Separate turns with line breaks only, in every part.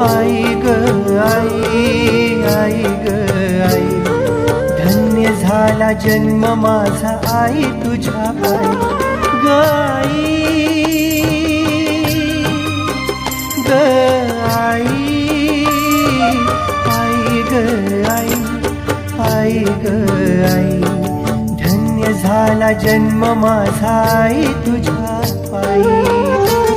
आई ग आई आई ग आई. धन्य झाला जन्म माझा आई तुझ्या पायी. ग आई. ग आई. आई ग आई. आई ग आई. धन्य झाला जन्म माझा आई तुझ्या पायी.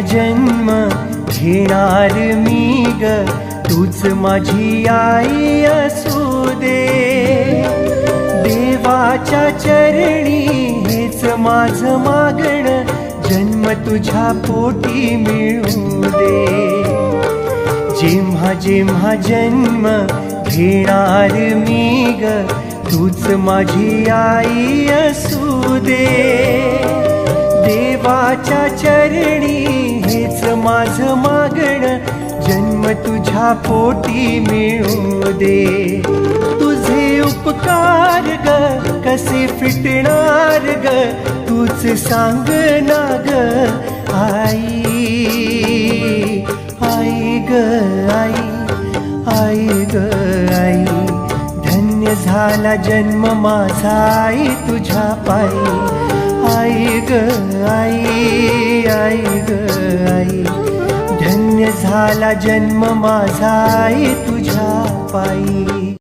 जन्म घेणार मी ग. तूच माझी आई असू दे. देवाच्या चरणी मागण. जन्म तुझ्या पोटी मिळू दे. जेव्हा जेव्हा जन्म घेणार मी ग. तूच माझी आई असू दे देवाच्या चरणी हेच माझ मागण. जन्म तुझ्या पोटी मिळू दे. तुझे उपकार ग कसे फिटणार ग? तूच सांग ना ग आई आई ग आई आई ग आई. धन्य झाला जन्म माझा आई तुझ्या पायी. आई ग आई आई ग आई. धन्य झाला जन्म माझा आई तुझ्या पायी.